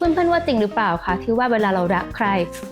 เพื่อนๆว่าจริงหรือเปล่าคะที่ว่าเวลาเรารักใคร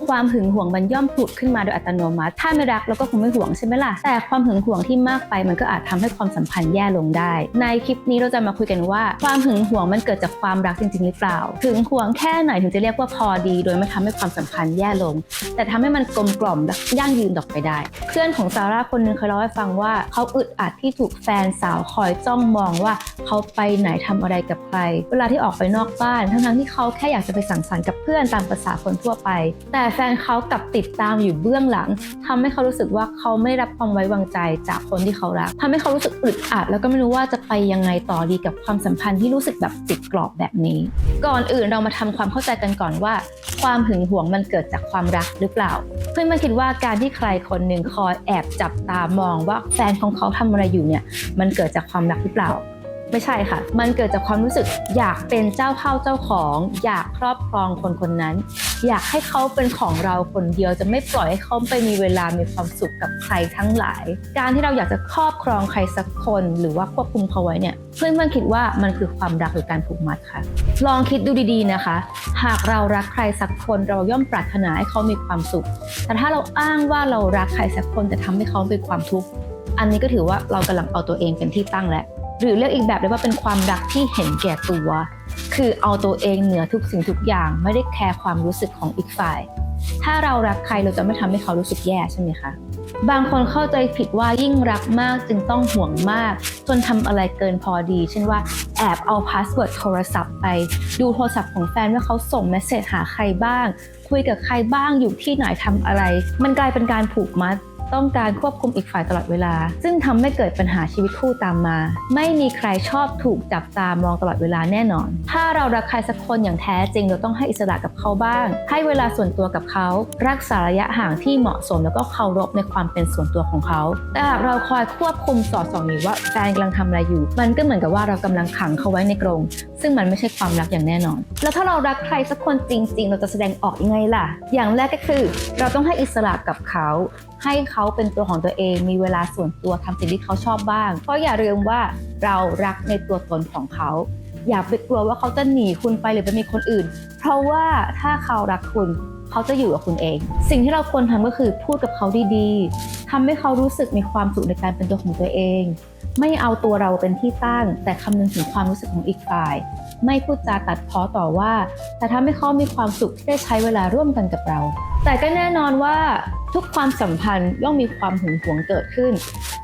ความหึงหวงมันย่อมผุดขึ้นมาโดยอัตโนมัติ ถ้าไม่รักเราก็คงไม่หวงใช่ไหมล่ะแต่ความหึงหวงที่มากไปมันก็อาจทำให้ความสัมพันธ์แย่ลงได้ ในคลิปนี้เราจะมาคุยกันว่า ความหึงหวงมันเกิดจากความรักจริง ๆ หรือเปล่าหึงหวงแค่ไหนถึงจะเรียกว่าพอดี โดยไม่ทำให้ความสัมพันธ์แย่ลง แต่ทำให้มันกลมกล่อมและยั่งยืนต่อไปได้ เพื่อนของซาร่าคนหนึงเคยเล่าให้ฟังว่าเขาอึดอัดที่ถูกแฟนสาวคอยจ้องมองว่าเขาไปไหนทำอะไรกับใคร เวลาที่ออกไปนอกบ้านทั้งๆที่เขาแค่อยากจะไปสังสรรค์กับเพื่อนตามภาษาคนทั่วไป แต่แฟนเขากลับติดตามอยู่เบื้องหลังทำให้เขารู้สึกว่าเขาไม่ได้รับความไว้วางใจจากคนที่เขารักทำให้เขารู้สึกอึดอัด แล้วก็ไม่รู้ว่าจะไปยังไงต่อดีกับความสัมพันธ์ที่รู้สึกแบบติดกรอบแบบนี้ ก่อนอื่นเรามาทำความเข้าใจกันก่อนว่า ความหึงหวงมันเกิดจากความรักหรือเปล่า เพื่อนมันคิดว่าการที่ใครคนหนึ่งคอยแอบจับตามองว่าแฟนของเขาทำอะไรอยู่เนี่ยมันเกิดจากความรักหรือเปล่า ไม่ใช่ค่ะ มันเกิดจากความรู้สึกอยากเป็นเจ้าเข้าเจ้าของ อยากครอบครองคนคนนั้น อยากให้เขาเป็นของเราคนเดียวจะไม่ปล่อยให้เขาไปมีเวลามีความสุขกับใครทั้งหลาย การที่เราอยากจะครอบครองใครสักคนหรือว่าควบคุมเขาไว้เนี่ยเพื่อนมันคิดว่ามันคือความรักหรือการผูกมัดค่ะ ลองคิดดูดีๆนะคะ หากเรารักใครสักคนเราย่อมปรารถนาให้เขามีความสุข แต่ถ้าเราอ้างว่าเรารักใครสักคนแต่ทำให้เขาเป็นความทุกข์อันนี้ก็ถือว่าเรากำลังเอาตัวเองเป็นที่ตั้งแล้ว หรือเรียกอีกแบบได้ว่าเป็นความรักที่เห็นแก่ตัว คือเอาตัวเองเหนือทุกสิ่งทุกอย่างไม่ได้แคร์ความรู้สึกของอีกฝ่าย ถ้าเรารักใครเราจะไม่ทำให้เขารู้สึกแย่ใช่ไหมคะบางคนเข้าใจผิดว่ายิ่งรักมากจึงต้องห่วงมาก จนทำอะไรเกินพอดี เช่นว่าแอบเอาพาสเวิร์ดโทรศัพท์ไป ดูโทรศัพท์ของแฟนว่าเขาส่งเมสเซจหาใครบ้าง คุยกับใครบ้างอยู่ที่ไหนทำอะไร มันกลายเป็นการผูกมัด ต้องการควบคุมอีกฝ่ายตลอดเวลา ซึ่งทำให้เกิดปัญหาชีวิตคู่ตามมา ไม่มีใครชอบถูกจับตามองตลอดเวลาแน่นอน ถ้าเรารักใครสักคนอย่างแท้จริงเราต้องให้อิสระกับเขาบ้าง ให้เวลาส่วนตัวกับเขา รักษาระยะห่างที่เหมาะสมแล้วก็เคารพในความเป็นส่วนตัวของเขา แต่หากเราคอยควบคุมสอดส่องอยู่ว่าแฟนกำลังทำอะไรอยู่ มันก็เหมือนกับว่าเรากำลังขังเขาไว้ในกรงซึ่งมันไม่ใช่ความรักอย่างแน่นอน แล้วถ้าเรารักใครสักคนจริง ๆ เราจะแสดงออกยังไงล่ะ อย่างแรกก็คือ เราต้องให้อิสระกับเขา ให้เขาเป็นตัวของตัวเอง มีเวลาส่วนตัวทำสิ่งที่เขาชอบบ้าง เพราะอย่าลืมว่าเรารักในตัวตนของเขา อย่าไปกลัวว่าเขาจะหนีคุณไปหรือไปมีคนอื่น เพราะว่าถ้าเขารักคุณเขาจะอยู่กับคุณเอง สิ่งที่เราควรทำก็คือพูดกับเขาดีๆทำให้เขารู้สึกมีความสุขในการเป็นตัวของตัวเอง ไม่เอาตัวเราเป็นที่ตั้ง แต่คำนึงถึงความรู้สึกของอีกฝ่าย ไม่พูดจาตัดพ้อต่อว่า แต่ทำให้เขามีความสุขที่ได้ใช้เวลาร่วมกันกับเรา แต่ก็แน่นอนว่า ทุกความสัมพันธ์ย่อมมีความหึงหวงเกิดขึ้น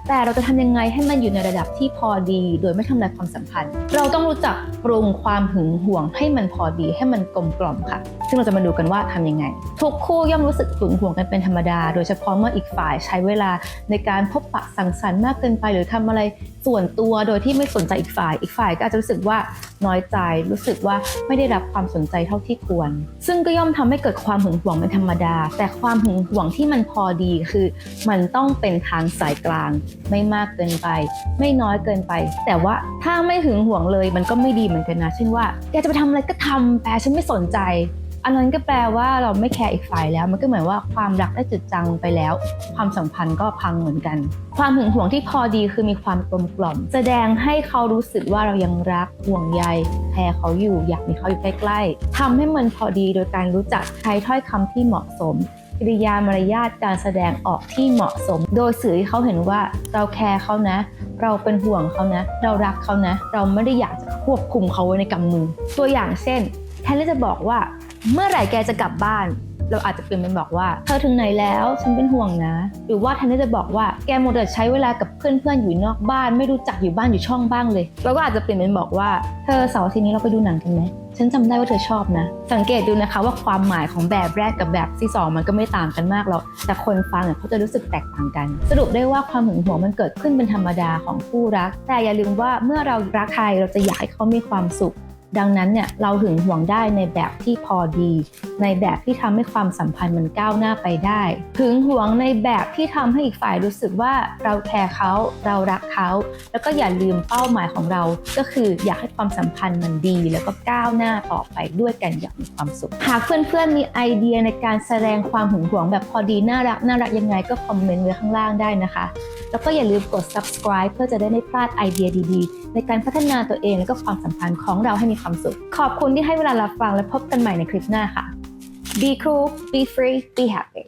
แต่เราจะทำยังไงให้มันอยู่ในระดับที่พอดี โดยไม่ทำลายความสัมพันธ์ เราต้องรู้จักปรุงความหึงหวงให้มันพอดีให้มันกลมกล่อมค่ะ ซึ่งเราจะมาดูกันว่าทำยังไง ทุกคู่ย่อมรู้สึกหึงหวงกันเป็นธรรมดา โดยเฉพาะเมื่ออีกฝ่ายใช้เวลาในการพบปะสังสรรค์มากเกินไป หรือทำอะไรส่วนตัวโดยที่ไม่สนใจอีกฝ่าย อีกฝ่ายก็อาจจะรู้สึกว่าน้อยใจ รู้สึกว่าไม่ได้รับความสนใจเท่าที่ควร ซึ่งก็ย่อมทำให้เกิดความหึงหวงเป็นธรรมดา แต่ความหึงหวงที่มันพอดีคือ มันต้องเป็นทางสายกลางไม่มากเกินไป ไม่น้อยเกินไป แต่ว่าถ้าไม่หึงหวงเลยมันก็ไม่ดีเหมือนกันนะ เช่นว่าแกจะไปทำอะไรก็ทำแต่ฉันไม่สนใจ อันนั้นก็แปลว่าเราไม่แคร์อีกฝ่ายแล้ว มันก็เหมือนว่าความรักได้จุดจางไปแล้ว ความสัมพันธ์ก็พังเหมือนกัน ความหึงหวงที่พอดีคือมีความกลมกล่อม แสดงให้เขารู้สึกว่าเรายังรักห่วงใยแคร์เขาอยู่อยากมีเขาอยู่ใกล้ๆทำให้มันพอดีโดยการรู้จักใช้ถ้อยคำที่เหมาะสม กิริยามารยาทการแสดงออกที่เหมาะสม โดยสื่อให้เขาเห็นว่าเราแคร์เขานะ เราเป็นห่วงเขานะ เรารักเขานะ เราไม่ได้อยากจะควบคุมเขาไว้ในกำมือ ตัวอย่างเช่น แทนที่จะบอกว่า เมื่อไหร่แกจะกลับบ้าน เราอาจจะเปลี่ยนเป็นบอกว่า เธอถึงไหนแล้วฉันเป็นห่วงนะ หรือว่าแทนที่จะบอกว่าแกโมเดลใช้เวลากับเพื่อนๆอยู่นอกบ้าน ไม่รู้จักอยู่บ้านอยู่ช่องบ้างเลย เราก็อาจจะเปลี่ยนเป็นบอกว่าเธอเสาร์อาทิตย์นี้เราไปดูหนังกันไหมฉันจำได้ว่าเธอชอบนะ สังเกตดูนะคะว่าความหมายของแบบแรกกับแบบที่สองมันก็ไม่ต่างกันมากหรอก แต่คนฟังเขาจะรู้สึกแตกต่างกัน สรุปได้ว่าความหึงหวงมันเกิดขึ้นเป็นธรรมดาของคู่รัก แต่อย่าลืมว่าเมื่อเรารักใครเราจะอยากให้เขามีความสุข ดังนั้นเนี่ยเราหึงหวงได้ในแบบที่พอดี ในแบบที่ทำให้ความสัมพันธ์มันก้าวหน้าไปได้ หึงหวงในแบบที่ทำให้อีกฝ่ายรู้สึกว่าเราแคร์เขาเรารักเขา แล้วก็อย่าลืมเป้าหมายของเรา ก็คืออยากให้ความสัมพันธ์มันดี แล้วก็ก้าวหน้าต่อไปด้วยกันอย่างมีความสุข หากเพื่อนๆมีไอเดียในการแสดงความหึงหวงแบบพอดีน่ารักน่ารักยังไงก็คอมเมนต์ไว้ข้างล่างได้นะคะ แล้วก็อย่าลืมกด subscribe เพื่อจะได้ไม่พลาดไอเดียดีๆ ในการพัฒนาตัวเองและก็ความสัมพันธ์ของเราให้มีความสุข ขอบคุณที่ให้เวลารับฟังและพบกันใหม่ในคลิปหน้าค่ะ Be cool, be free, be happy